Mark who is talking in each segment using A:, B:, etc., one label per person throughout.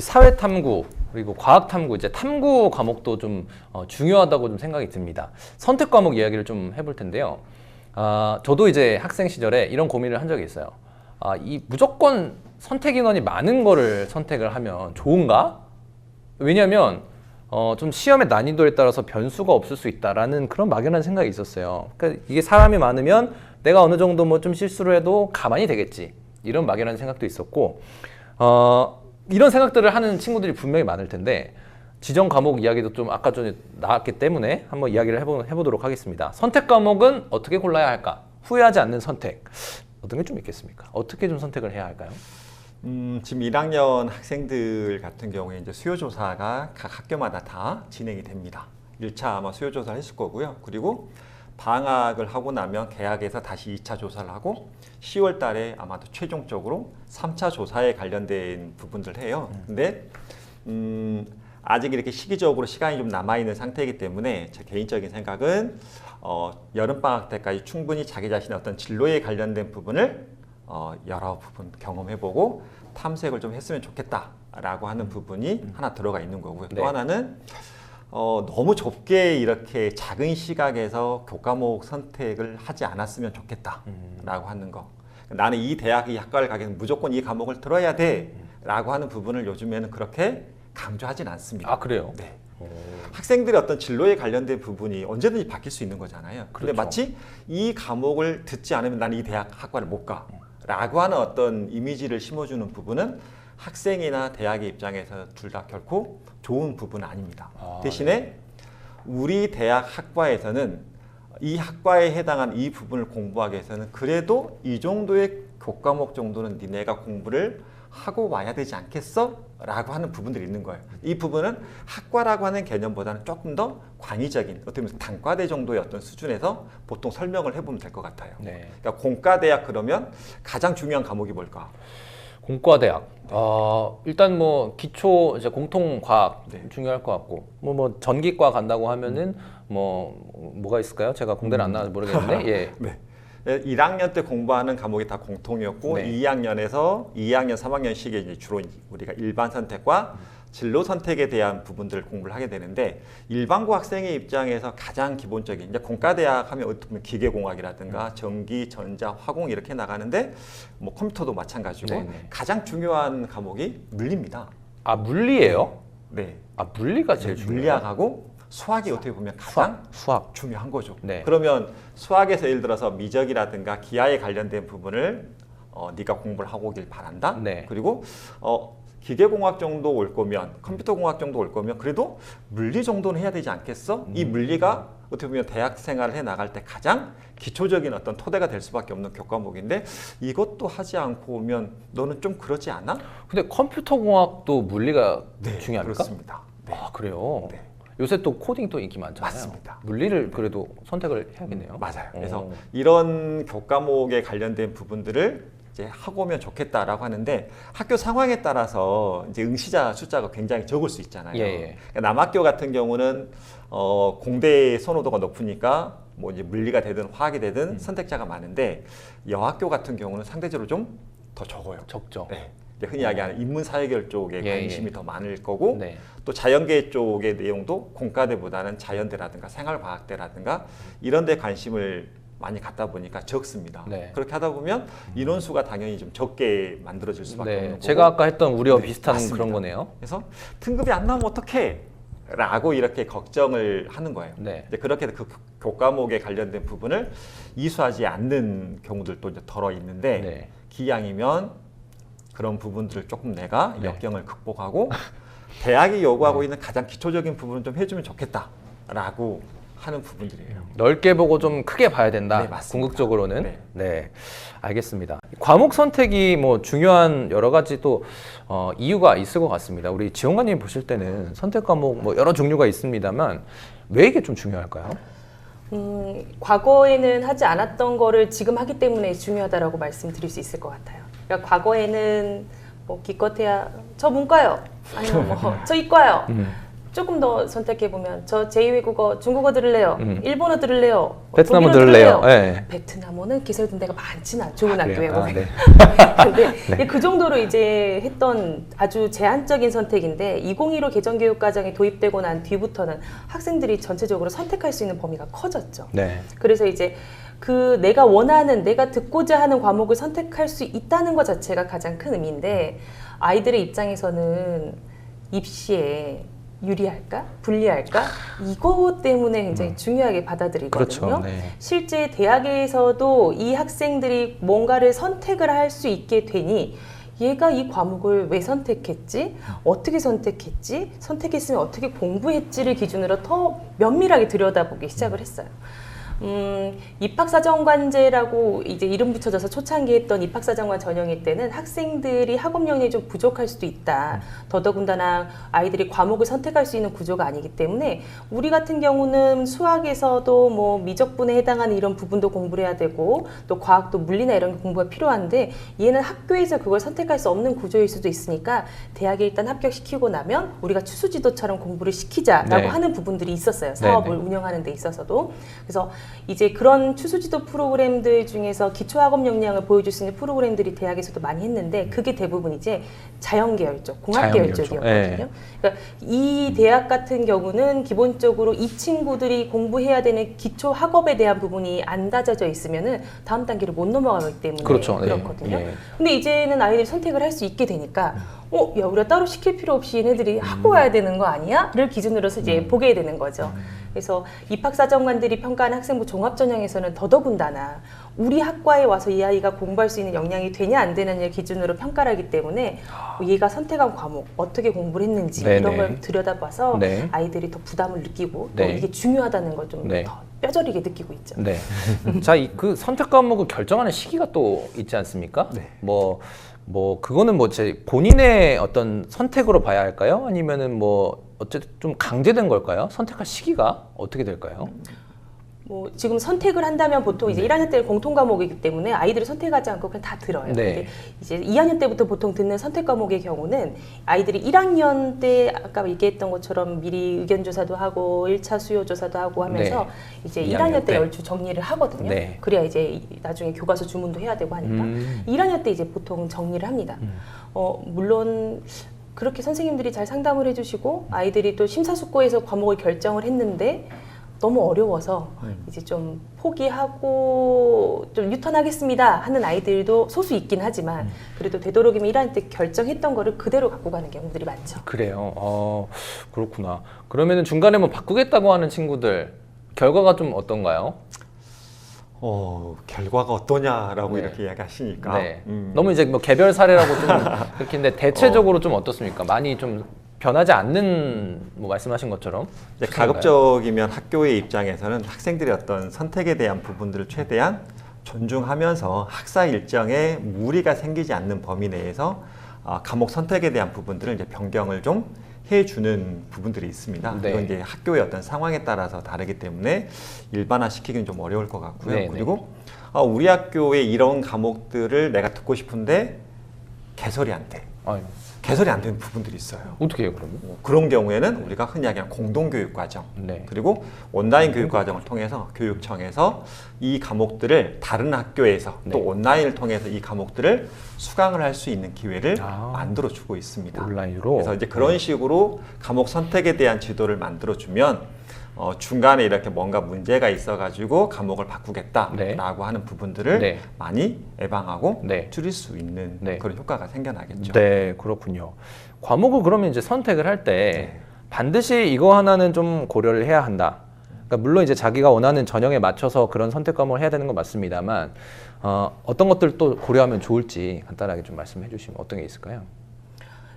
A: 사회 탐구 그리고 과학 탐구 이제 탐구 과목도 좀 어, 중요하다고 좀 생각이 듭니다. 선택 과목 이야기를 좀 해볼 텐데요. 아, 저도 이제 학생 시절에 이런 고민을 한 적이 있어요. 아, 이 무조건 선택 인원이 많은 거를 선택을 하면 좋은가? 왜냐하면 어, 좀 시험의 난이도에 따라서 변수가 없을 수 있다라는 그런 막연한 생각이 있었어요. 그러니까 이게 사람이 많으면 내가 어느 정도 뭐 좀 실수를 해도 가만히 되겠지. 이런 막연한 생각도 있었고, 어, 이런 생각들을 하는 친구들이 분명히 많을 텐데, 지정 과목 이야기도 좀 아까 전에 나왔기 때문에 한번 이야기를 해보, 해보도록 하겠습니다. 선택 과목은 어떻게 골라야 할까? 후회하지 않는 선택. 어떤 게 좀 있겠습니까? 어떻게 좀 선택을 해야 할까요?
B: 음, 지금 1학년 학생들 같은 경우에 이제 수요조사가 각 학교마다 다 진행이 됩니다. 1차 아마 수요조사를 했을 거고요. 그리고 방학을 하고 나면 개학에서 다시 2차 조사를 하고 10월 달에 아마도 최종적으로 3차 조사에 관련된 부분들 해요. 근데 음, 아직 이렇게 시기적으로 시간이 좀 남아있는 상태이기 때문에 제 개인적인 생각은 어, 여름방학 때까지 충분히 자기 자신의 어떤 진로에 관련된 부분을 어, 여러 부분 경험해보고 탐색을 좀 했으면 좋겠다라고 하는 부분이 하나 들어가 있는 거고요.
A: 네.
B: 또 하나는 어, 너무 좁게 이렇게 작은 시각에서 교과목 선택을 하지 않았으면 좋겠다라고 하는 거. 나는 이 대학 이 학과를 가기 위해서 무조건 이 과목을 들어야 돼 라고 하는 부분을 요즘에는 그렇게 강조하진 않습니다.
A: 아, 그래요?
B: 네. 학생들의 어떤 진로에 관련된 부분이 언제든지 바뀔 수 있는 거잖아요. 근데
A: 그렇죠.
B: 마치 이 과목을 듣지 않으면 나는 이 대학 학과를 못 가. 라고 하는 어떤 이미지를 심어주는 부분은 학생이나 대학의 입장에서 둘 다 결코 좋은 부분은 아닙니다.
A: 아,
B: 대신에 우리 대학 학과에서는 이 학과에 해당한 이 부분을 공부하기 위해서는 그래도 이 정도의 교과목 정도는 니네가 공부를 하고 와야 되지 않겠어? 라고 하는 부분들이 있는 거예요. 이 부분은 학과라고 하는 개념보다는 조금 더 광의적인 어떻게 보면 단과대 정도의 어떤 수준에서 보통 설명을 해보면 될 것 같아요.
A: 네.
B: 그러니까 공과대학 그러면 가장 중요한 과목이 뭘까?
A: 공과대학. 어, 일단 뭐 기초 이제 공통 과학
B: 네.
A: 중요할 것 같고 뭐 뭐 전기과 간다고 하면은 뭐 뭐가 있을까요? 제가 공대를 안 나와서 모르겠는데 예.
B: 네. 1학년 때 공부하는 과목이 다 공통이었고
A: 네.
B: 2학년에서 2학년, 3학년 시기에 이제 주로 우리가 일반 선택과 진로 선택에 대한 부분들을 공부를 하게 되는데 일반고 학생의 입장에서 가장 기본적인 이제 공과대학 하면 어떻게 보면 기계공학이라든가 전기, 전자, 화공 이렇게 나가는데 뭐 컴퓨터도 마찬가지고
A: 네네.
B: 가장 중요한 과목이 물리입니다.
A: 아 물리예요?
B: 네.
A: 아 물리가 제일 중요해요.
B: 물리학하고 수학이 어떻게 보면 가장
A: 수학. 수학.
B: 중요한 거죠.
A: 네.
B: 그러면 수학에서 예를 들어서 미적이라든가 기하에 관련된 부분을 어, 네가 공부를 하고 오길 바란다.
A: 네.
B: 그리고 어, 기계공학 정도 올 거면 컴퓨터공학 정도 올 거면 그래도 물리 정도는 해야 되지 않겠어? 이
A: 음.
B: 물리가 어떻게 보면 대학 생활을 해 나갈 때 가장 기초적인 어떤 토대가 될 수밖에 없는 교과목인데 이것도 하지 않고 오면 너는 좀 그러지 않아?
A: 근데 컴퓨터공학도 물리가 중요합니까?
B: 그렇습니다. 네.
A: 아 그래요.
B: 네.
A: 요새 또 코딩 또 인기 많잖아요.
B: 맞습니다.
A: 물리를 그래도 선택을 해야겠네요.
B: 맞아요. 그래서
A: 어.
B: 이런 교과목에 관련된 부분들을 이제 하고 오면 좋겠다라고 하는데 학교 상황에 따라서 이제 응시자 숫자가 굉장히 적을 수 있잖아요.
A: 예, 예.
B: 그러니까 남학교 같은 경우는 어, 공대 선호도가 높으니까 뭐 이제 물리가 되든 화학이
A: 음.
B: 되든 선택자가 많은데 여학교 같은 경우는 상대적으로 좀 더 적어요.
A: 적죠.
B: 네. 흔히 이야기하는 인문사회계열 쪽에
A: 예,
B: 관심이
A: 예.
B: 더 많을 거고
A: 네.
B: 또 자연계 쪽의 내용도 공과대보다는 자연대라든가 생활과학대라든가 이런 데 관심을 많이 갖다 보니까 적습니다.
A: 네.
B: 그렇게 하다 보면 인원수가 당연히 좀 적게 만들어질 수밖에 없는
A: 네.
B: 거고
A: 제가 아까 했던 우리와
B: 네,
A: 비슷한
B: 맞습니다.
A: 그런 거네요.
B: 그래서 등급이 안 나오면 어떡해? 라고 이렇게 걱정을 하는 거예요.
A: 네.
B: 이제 그렇게 그 교과목에 관련된 부분을 이수하지 않는 경우들도 이제 덜어 있는데
A: 네.
B: 기양이면 그런 부분들을 조금 내가
A: 네.
B: 역경을 극복하고 대학이 요구하고 있는 가장 기초적인 부분을 좀 해주면 좋겠다라고 하는 부분들이에요.
A: 넓게 보고 좀 크게 봐야 된다.
B: 네, 맞습니다.
A: 궁극적으로는.
B: 네.
A: 네. 알겠습니다. 과목 선택이 뭐 중요한 여러 가지 또 어, 이유가 있을 것 같습니다. 우리 지원관님 보실 때는 선택 과목 뭐 여러 종류가 있습니다만 왜 이게 좀 중요할까요?
C: 음, 과거에는 하지 않았던 거를 지금 하기 때문에 중요하다라고 말씀드릴 수 있을 것 같아요. 그러니까 과거에는 뭐 기껏해야 저 문과요, 아니면 뭐 저 이과요.
A: 음.
C: 조금 더 선택해 보면 저 제2외국어 중국어 들을래요.
A: 음.
C: 일본어 들을래요.
A: 베트남어 들을래요. 예.
C: 베트남어는 개설된 데가 많진 않. 좋은
A: 아,
C: 학교에
A: 그래요? 아. 네.
C: 근데 그 정도로 이제 했던 아주 제한적인 선택인데 2015 개정교육과정이 도입되고 난 뒤부터는 학생들이 전체적으로 선택할 수 있는 범위가 커졌죠.
A: 네.
C: 그래서 이제 그 내가 원하는 내가 듣고자 하는 과목을 선택할 수 있다는 것 자체가 가장 큰 의미인데 아이들의 입장에서는 입시에 유리할까 불리할까 이거 때문에 굉장히 중요하게 받아들이거든요.
A: 그렇죠. 네.
C: 실제 대학에서도 이 학생들이 뭔가를 선택을 할 수 있게 되니 얘가 이 과목을 왜 선택했지? 어떻게 선택했지? 선택했으면 어떻게 공부했지를 기준으로 더 면밀하게 들여다보기 시작을 했어요. 음, 입학사정관제라고 이제 이름 붙여져서 초창기에 했던 입학사정관 전형일 때는 학생들이 학업 역량이 좀 부족할 수도 있다. 더더군다나 아이들이 과목을 선택할 수 있는 구조가 아니기 때문에 우리 같은 경우는 수학에서도 뭐 미적분에 해당하는 이런 부분도 공부를 해야 되고 또 과학도 물리나 이런 게 공부가 필요한데 얘는 학교에서 그걸 선택할 수 없는 구조일 수도 있으니까 대학에 일단 합격시키고 나면 우리가 추수지도처럼 공부를 시키자라고
A: 네.
C: 하는 부분들이 있었어요. 사업을
A: 네, 네.
C: 운영하는 데 있어서도. 그래서 이제 그런 추수지도 프로그램들 중에서 기초학업 역량을 보여줄 수 있는 프로그램들이 대학에서도 많이 했는데 그게 대부분 이제 자연계열 쪽, 공학계열
A: 자연계열 쪽,
C: 쪽이었거든요. 그러니까 이 대학 같은 경우는 기본적으로 이 친구들이 공부해야 되는 기초 학업에 대한 부분이 안 다져져 있으면은 다음 단계를 못 넘어가기 때문에
A: 그렇죠. 네.
C: 그렇거든요.
A: 예.
C: 근데 이제는 아이들이 선택을 할 수 있게 되니까 어, 야, 우리가 따로 시킬 필요 없이 얘네들이 하고 와야 되는 거 아니야? 를 기준으로서 이제 보게 되는 거죠. 그래서 입학사정관들이 평가하는 학생부 종합전형에서는 더더군다나 우리 학과에 와서 이 아이가 공부할 수 있는 역량이 되냐 안 되느냐를 기준으로 평가를 하기 때문에 얘가 선택한 과목 어떻게 공부를 했는지
A: 네네.
C: 이런 걸 들여다봐서
A: 네.
C: 아이들이 더 부담을 느끼고 또
A: 네.
C: 이게 중요하다는 걸 좀더
A: 네.
C: 뼈저리게 느끼고 있죠.
A: 네. 자, 이 그 선택 과목을 결정하는 시기가 또 있지 않습니까?
B: 네.
A: 뭐, 뭐 그거는 뭐 제 본인의 어떤 선택으로 봐야 할까요? 아니면은 뭐 어쨌든 좀 강제된 걸까요? 선택할 시기가 어떻게 될까요?
C: 뭐 지금 선택을 한다면 보통
A: 네.
C: 이제 1학년 때는 공통 과목이기 때문에 아이들이 선택하지 않고 그냥 다 들어요.
A: 네.
C: 이제 2학년 때부터 보통 듣는 선택 과목의 경우는 아이들이 1학년 때 아까 얘기했던 것처럼 미리 의견 조사도 하고 1차 수요 조사도 하고 하면서
A: 네.
C: 이제
A: 2학년
C: 1학년 때
A: 때.
C: 열주 정리를 하거든요.
A: 네.
C: 그래야 이제 이- 나중에 교과서 주문도 해야 되고 하니까
A: 음.
C: 1학년 때 이제 보통 정리를 합니다. 어, 물론 그렇게 선생님들이 잘 상담을 해주시고 아이들이 또 심사숙고해서 과목을 결정을 했는데 너무 어려워서 이제 좀 포기하고 좀 유턴하겠습니다 하는 아이들도 소수 있긴 하지만 그래도 되도록이면 1학년 때 결정했던 거를 그대로 갖고 가는 경우들이 많죠.
A: 그래요. 어, 그렇구나. 그러면은 중간에 뭐 바꾸겠다고 하는 친구들 결과가 좀 어떤가요?
B: 어, 결과가 어떠냐라고
A: 네.
B: 이렇게 이야기하시니까
A: 네.
B: 음,
A: 너무 이제 뭐 개별 사례라고 좀 그렇게 했는데 대체적으로 좀 어떻습니까? 많이 좀 변하지 않는 뭐 말씀하신 것처럼
B: 이제? 가급적이면 학교의 입장에서는 학생들의 어떤 선택에 대한 부분들을 최대한 존중하면서 학사 일정에 무리가 생기지 않는 범위 내에서 아, 과목 선택에 대한 부분들을 이제 변경을 좀 해주는 부분들이 있습니다.
A: 네.
B: 이건 이제 학교의 어떤 상황에 따라서 다르기 때문에 일반화시키기는 좀 어려울 것 같고요.
A: 네, 네.
B: 그리고 아, 우리 학교에 이런 과목들을 내가 듣고 싶은데 개설이 안 돼.
A: 아유,
B: 개설이 안 되는 부분들이 있어요.
A: 어떻게 해요 그러면?
B: 뭐 그런 경우에는 우리가 흔히 이야기하는 공동교육 과정
A: 네.
B: 그리고 온라인 교육 과정을 통해서 교육청에서 이 과목들을 다른 학교에서 또
A: 네.
B: 온라인을 통해서 이 과목들을 수강을 할 수 있는 기회를
A: 아.
B: 만들어 주고 있습니다.
A: 온라인으로.
B: 그래서 이제 그런 식으로 과목 선택에 대한 지도를 만들어 주면 어, 중간에 이렇게 뭔가 문제가 있어가지고 과목을 바꾸겠다라고
A: 네.
B: 하는 부분들을
A: 네.
B: 많이 예방하고
A: 네.
B: 줄일 수 있는
A: 네.
B: 그런 효과가 생겨나겠죠.
A: 네, 그렇군요. 과목을 그러면 이제 선택을 할때
B: 네.
A: 반드시 이거 하나는 좀 고려를 해야 한다. 그러니까 물론 이제 자기가 원하는 전형에 맞춰서 그런 선택 과목을 해야 되는 건 맞습니다만 어, 어떤 것들 또 고려하면 좋을지 간단하게 좀 말씀해 주시면 어떤 게 있을까요?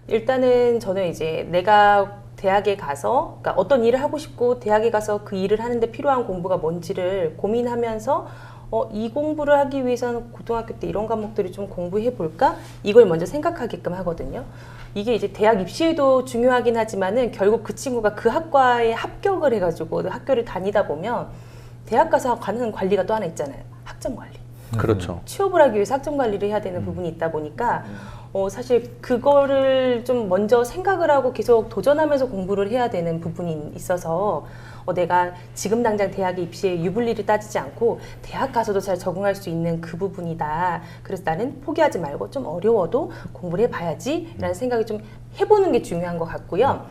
C: 일단은 저는 이제 내가 대학에 가서 그러니까 어떤 일을 하고 싶고 대학에 가서 그 일을 하는데 필요한 공부가 뭔지를 고민하면서 어, 이 공부를 하기 위해서는 고등학교 때 이런 과목들을 좀 공부해 볼까? 이걸 먼저 생각하게끔 하거든요. 이게 이제 대학 입시에도 중요하긴 하지만은 결국 그 친구가 그 학과에 합격을 해가지고 학교를 다니다 보면 대학 가서 가는 관리가 또 하나 있잖아요. 학점 관리.
A: 그렇죠.
C: 취업을 하기 위해서 학점 관리를 해야 되는 부분이 있다 보니까 어, 사실 그거를 좀 먼저 생각을 하고 계속 도전하면서 공부를 해야 되는 부분이 있어서 어, 내가 지금 당장 대학에 입시에 유불리를 따지지 않고 대학 가서도 잘 적응할 수 있는 그 부분이다. 그래서 나는 포기하지 말고 좀 어려워도 공부를 해봐야지라는 생각이 좀 해보는 게 중요한 것 같고요.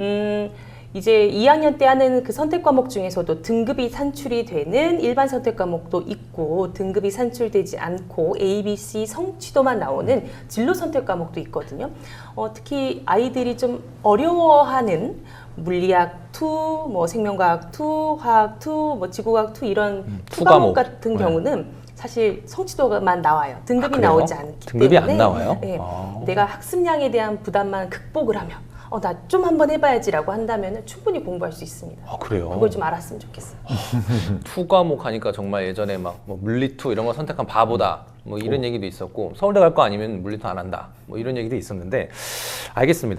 C: 음, 이제 2학년 때 하는 그 선택 과목 중에서도 등급이 산출이 되는 일반 선택 과목도 있고 등급이 산출되지 않고 A, B, C 성취도만 나오는 진로 선택 과목도 있거든요. 어, 특히 아이들이 좀 어려워하는 물리학 2, 뭐 생명과학 2, 화학 2, 뭐 지구과학 2 이런
A: 음,
C: 과목. 같은
A: 네.
C: 경우는 사실 성취도만 나와요. 등급이
A: 아?
C: 나오지 않기
A: 등급이
C: 때문에
A: 안 나와요?
C: 네,
A: 아.
C: 내가 학습량에 대한 부담만 극복을 하면 어, 나 좀 한번 해봐야지라고 한다면 충분히 공부할 수 있습니다.
A: 아 그래요.
C: 그걸 좀 알았으면 좋겠어요.
A: 투 과목 하니까 정말 예전에 막 뭐 물리 투 이런 거 선택한 바보다 뭐 이런 얘기도 있었고 서울대 갈 거 아니면 물리 투 안 한다 뭐 이런 얘기도 있었는데 알겠습니다.